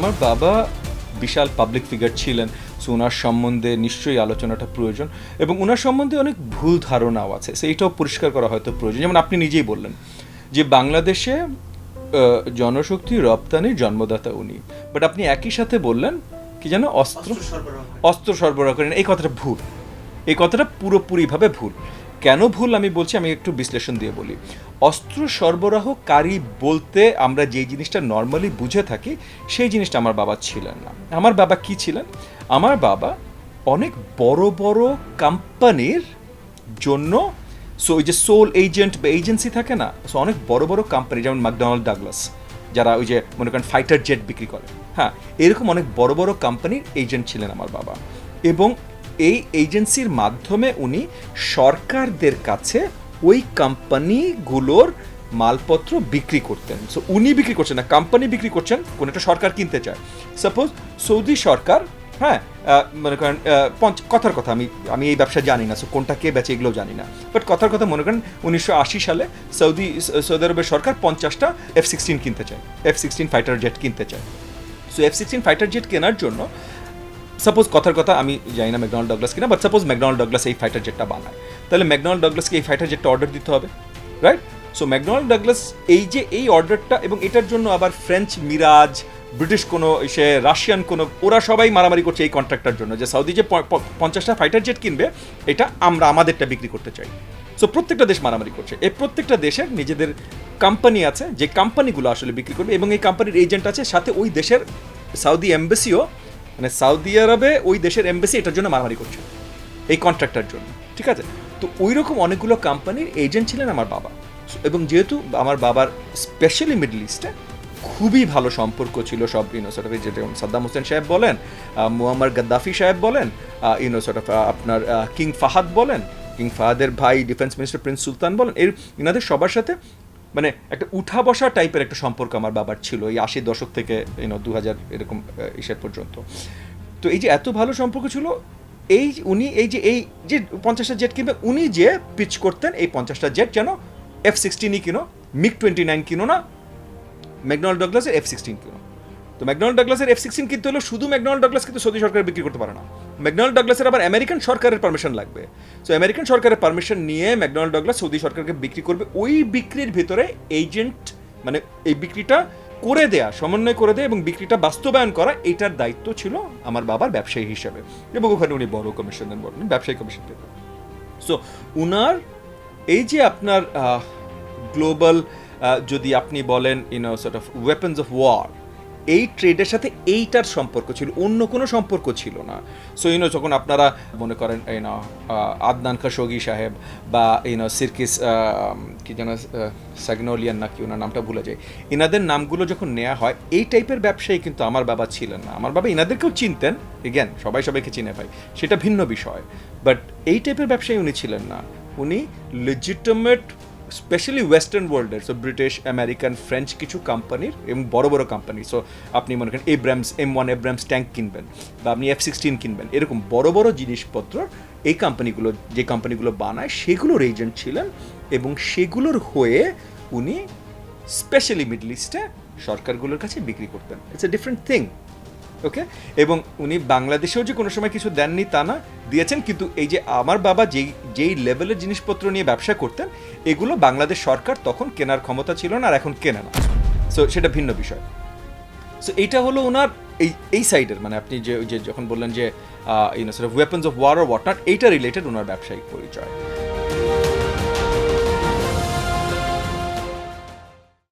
আমার বাবা বিশাল পাবলিক ফিগার ছিলেন সো ওনার সম্বন্ধে নিশ্চয়ই আলোচনাটা প্রয়োজন এবং ওনার সম্বন্ধে অনেক ভুল ধারণাও আছে সেইটাও পরিষ্কার করা হয়তো প্রয়োজন। যেমন আপনি নিজেই বললেন যে বাংলাদেশে জনশক্তি রপ্তানির জন্মদাতা উনি বাট আপনি একই সাথে বললেন কি যেন অস্ত্র অস্ত্র সরবরাহ করেন এই কথাটা ভুল। এই কথাটা পুরোপুরিভাবে ভুল। কেন ভুল আমি বলছি, আমি একটু বিশ্লেষণ দিয়ে বলি। অস্ত্র সরবরাহকারী বলতে আমরা যে জিনিসটা নর্মালি বুঝে থাকি, সেই জিনিসটা আমার বাবা ছিলেন না। আমার বাবা কি ছিলেন? আমার বাবা অনেক বড় বড় কোম্পানির জন্য সো ওই যে সোল এজেন্ট বা এজেন্সি থাকে না সো অনেক বড় বড় কোম্পানি যেমন ম্যাকডোনাল্ড ডাগলাস যারা ওই যে মনে করেন ফাইটার জেট বিক্রি করে। হ্যাঁ এরকম অনেক বড় বড় কোম্পানির এজেন্ট ছিলেন আমার বাবা। এবং এই এজেন্সির মাধ্যমে উনি সরকারদের কাছে ওই কোম্পানিগুলোর মালপত্র বিক্রি করতেন। সো উনি বিক্রি করছেন না, কোম্পানি বিক্রি করছেন, কোন একটা সরকার কিনতে চায়। সাপোজ সৌদি সরকার হ্যাঁ মনে করেন পঞ্চ- কথার কথা, আমি আমি এই ব্যবসা জানি না সো কোনটা কে বেচে এগুলো জানি না। বাট কথার কথা মনে করেন, উনিশশো আশি সালে সৌদি সৌদি আরবের সরকার পঞ্চাশটা এফ সিক্সটিন কিনতে চায় এফ সিক্সটিন ফাইটার জেট কিনতে চায়। So F sixteen fighter jet কেনার জন্য সাপোজ কথার কথা আমি জানি না ম্যাকডোনাল্ড ডগলাস কিনা বাট সাপোজ ম্যাকডোনাল্ড ডগলাস এই ফাইটার জেটটা বানায়। তাহলে ম্যাকডোনাল্ড ডগলাসকে এই ফাইটার জেটটা অর্ডার দিতে হবে রাইট সো ম্যাকডোনাল্ড ডগলাস এই যে এই অর্ডারটা এবং এটার জন্য আবার ফ্রেঞ্চ মিরাজ ব্রিটিশ কোনো সে রাশিয়ান কোনো, ওরা সবাই মারামারি করছে এই কন্ট্রাক্টটার জন্য যে সৌদি যে পঞ্চাশটা ফাইটার জেট কিনবে, এটা আমরা আমাদেরটা বিক্রি করতে চাই। সো প্রত্যেকটা দেশ মারামারি করছে। এই প্রত্যেকটা দেশের নিজেদের কোম্পানি আছে, যে কোম্পানিগুলো আসলে বিক্রি করবে এবং এই কোম্পানির এজেন্ট আছে, সাথে ওই দেশের সাউদি এম্বাসিও মানে সৌদি আরবে ওই দেশের এম্বাসি এটার জন্য মারামারি করছে এই কন্ট্রাক্টটার জন্য ঠিক আছে? তো ওই রকম অনেকগুলো কোম্পানির এজেন্ট ছিলেন আমার বাবা। এবং যেহেতু আমার বাবার স্পেশালি মিডল ইস্টে খুবই ভালো সম্পর্ক ছিল সব ইউনো সর্ট অফ যেমন সাদ্দাম হোসেন সাহেব বলেন আহ, মুয়াম্মার গাদ্দাফি সাহেব বলেন ইউনো সর্ট অফ আপনার কিং ফাহাদ বলেন কিং ফাহাদের ভাই ডিফেন্স মিনিস্টার প্রিন্স সুলতান বলেন এর ইনাদের সবার সাথে মানে একটা উঠা বসা টাইপের একটা সম্পর্ক আমার বাবার ছিল এই আশির দশক থেকে ইউনো দু হাজার এরকম ইসের পর্যন্ত। তো এই যে এত ভালো সম্পর্ক ছিল, এই উনি, এই যে এই যে পঞ্চাশটা জেট কিনবে, উনি যে পিচ করতেন, এই পঞ্চাশটা জেট যেন এফ সিক্সটিনই কিনো মিগ টোয়েন্টি নাইন কিনো না ম্যাকডোনাল্ড ডগলাসের এফ সিক্সটিন কিনো। তো ম্যাকডোনাল্ড ডগলাসের এফ সিক্সটিন কিনতে হলে শুধু ম্যাকডোনাল্ড ডগলাস কিন্তু সৌদি সরকার বিক্রি করতে পারে না। ম্যাকডোনাল্ড ডগলাসের আবার আমেরিকান সরকারের পারমিশন লাগবে। সো আমেরিকান সরকারের পারমিশন নিয়ে ম্যাকডোনাল্ড ডগলাস সৌদি সরকারকে বিক্রি করবে। ওই বিক্রির ভিতরে এজেন্ট মানে এই বিক্রিটা করে দেয়া, সমন্বয় করে দেয়া এবং বিক্রিটা বাস্তবায়ন করা, এটার দায়িত্ব ছিল আমার বাবার ব্যবসায়ী হিসেবে। এবং ওখানে উনি বড় কমিশন দেন বলেন ব্যবসায়ী কমিশন সো উনার এই যে আপনার গ্লোবাল যদি আপনি বলেন you know sort of weapons of war এই ট্রেডের সাথে এইটার সম্পর্ক ছিল, অন্য কোনো সম্পর্ক ছিল না। সো ইউনো যখন আপনারা মনে করেন ইউনো আদনান খাশোগি সাহেব বা এই ইউনো সিরকিস কি যেন স্যাগনোলিয়ান না কি ওনার নামটা ভুলে যায় ইনাদের নামগুলো যখন নেওয়া হয়, এই টাইপের ব্যবসায়ী কিন্তু আমার বাবা ছিলেন না। আমার বাবা ইনাদেরকেও চিনতেন এগেন সবাই সবাইকে চিনে ভাই, সেটা ভিন্ন বিষয়। বাট এই টাইপের ব্যবসায়ী উনি ছিলেন না। উনি লেজিটিমেট স্পেশালি ওয়েস্টার্ন ওয়ার্ল্ডের সো ব্রিটিশ আমেরিকান ফ্রেঞ্চ কিছু কোম্পানির এবং বড় বড় কোম্পানি সো আপনি মনে করেন Abrams M one Abrams tank কিনবেন বা আপনি এফ সিক্সটিন কিনবেন, এরকম বড় বড় জিনিসপত্র এই কোম্পানিগুলো যে কোম্পানিগুলো বানায় সেগুলোর এজেন্ট ছিলেন এবং সেগুলোর হয়ে উনি স্পেশালি মিডল ইস্টে সরকারগুলোর কাছে বিক্রি করতেন। It's a different thing okay? এবং উনি বাংলাদেশেও যে কোনো সময় কিছু দেননি তা না, দিয়েছেন, কিন্তু এই যে আমার বাবা যেই যেই লেভেলের জিনিসপত্র নিয়ে ব্যবসা করতেন, এগুলো বাংলাদেশ সরকার তখন কেনার ক্ষমতা ছিল না আর এখন কেনে না। সো সেটা ভিন্ন বিষয়। সো এইটা হলো ওনার এই এই সাইডের মানে আপনি যে যে যখন বললেন যে you know sort weapons of war what not এইটা রিলেটেড ওনার ব্যবসায়িক পরিচয়।